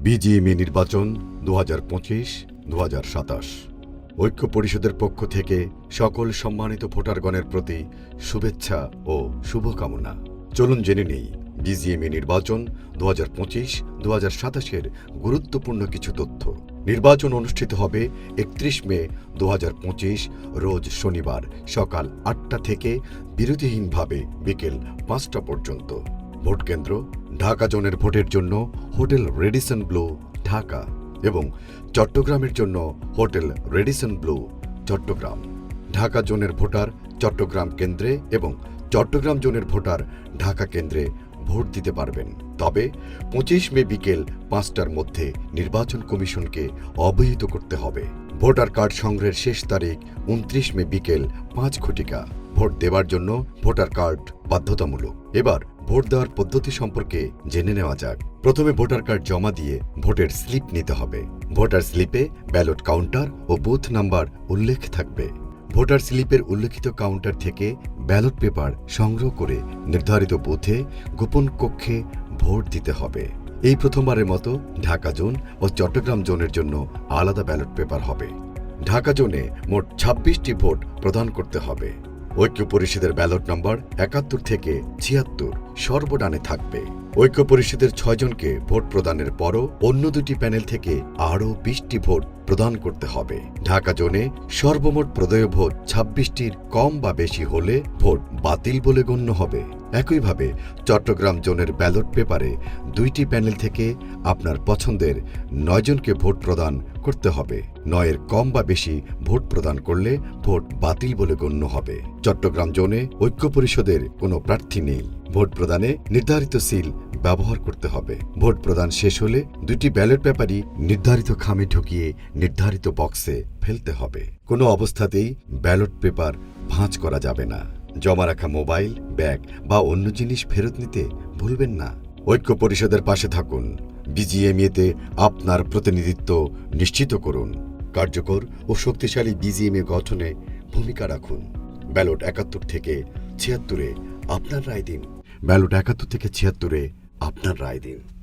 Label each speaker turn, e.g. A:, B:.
A: BGME নির্বাচন দু হাজার পঁচিশ দু হাজার সাতাশ। ঐক্য পরিষদের পক্ষ থেকে সকল সম্মানিত ভোটারগণের প্রতি শুভেচ্ছা ও শুভকামনা। চলুন জেনে নেই, বিজিএমই নির্বাচন দু হাজার পঁচিশ দু হাজার সাতাশের গুরুত্বপূর্ণ কিছু তথ্য। নির্বাচন অনুষ্ঠিত হবে একত্রিশ মে দু হাজার পঁচিশ, রোজ শনিবার সকাল আটটা থেকে বিরতিহীনভাবে বিকেল পাঁচটা পর্যন্ত। ভোট কেন্দ্র ঢাকা জোনের ভোটের জন্য হোটেল রেডিসন ব্লু, ঢাকা এবং চট্টগ্রামের জন্য hotel Radisson Blu, Chattogram. Dhaka জোনের ভোটার চট্টগ্রাম কেন্দ্রে এবং চট্টগ্রাম জোনের ভোটার ঢাকা কেন্দ্রে ভোট দিতে পারবেন। তবে পঁচিশ মে বিকেল পাঁচটার মধ্যে নির্বাচন কমিশনকে অবহিত করতে হবে। ভোটার কার্ড সংগ্রহের শেষ তারিখ উনত্রিশ মে বিকেল পাঁচ ঘটিকা। ভোট দেওয়ার জন্য ভোটার কার্ড বাধ্যতামূলক। এবার ভোট দেওয়ার পদ্ধতি সম্পর্কে জেনে নেওয়া যাক। প্রথমে ভোটার কার্ড জমা দিয়ে ভোটের স্লিপ নিতে হবে। ভোটার স্লিপে ব্যালট কাউন্টার ও বুথ নাম্বার উল্লেখ থাকবে। ভোটার স্লিপের উল্লেখিত কাউন্টার থেকে ব্যালট পেপার সংগ্রহ করে নির্ধারিত বুথে গোপন কক্ষে ভোট দিতে হবে। এই প্রথমবারের মতো ঢাকা জোন ও চট্টগ্রাম জোনের জন্য আলাদা ব্যালট পেপার হবে। ঢাকা জোনে মোট ছাব্বিশটি ভোট প্রদান করতে হবে। ঐক্য পরিষদের ব্যালট নম্বর একাত্তর থেকে ছিয়াত্তর সর্বডানে থাকবে। ঐক্য পরিষদের ছয়জনকে ভোট প্রদানের পরও অন্য দুটি প্যানেল থেকে আরও বিশটি ভোট প্রদান করতে হবে। ঢাকা জোনে সর্বমোট প্রদেয় ভোট ছাব্বিশটির কম বা বেশি হলে ভোট বাতিল বলে গণ্য হবে। একইভাবে চট্টগ্রাম জোনের ব্যালট পেপারে দুইটি প্যানেল থেকে আপনার পছন্দের নয়জনকে ভোট প্রদান করতে হবে। নয়ের কম বা বেশি ভোট প্রদান করলে ভোট বাতিল বলে গণ্য হবে। চট্টগ্রাম জোনে ঐক্য পরিষদের কোনো প্রার্থী নেই। ভোট প্রদানে নির্ধারিত সিল ব্যবহার করতে হবে। ভোট প্রদান শেষ হলে দুটি ব্যালট পেপারই নির্ধারিত খামে ঢুকিয়ে নির্ধারিত বক্সে ফেলতে হবে। কোনো অবস্থাতেই ব্যালট পেপার ভাঁজ করা যাবে না। জমা রাখা মোবাইল, ব্যাগ বা অন্য জিনিস ফেরত নিতে ভুলবেন না। ঐক্য পরিষদের পাশে থাকুন। বিজিএমএতে আপনার প্রতিনিধিত্ব নিশ্চিত করুন। কার্যকর ও শক্তিশালী বিজিএমএ গঠনে ভূমিকা রাখুন। ব্যালট একাত্তর থেকে ছিয়াত্তরে আপনার রায় দিন। ব্যালট একাত্তর থেকে ছিয়াত্তরে আপনার রায় দিন।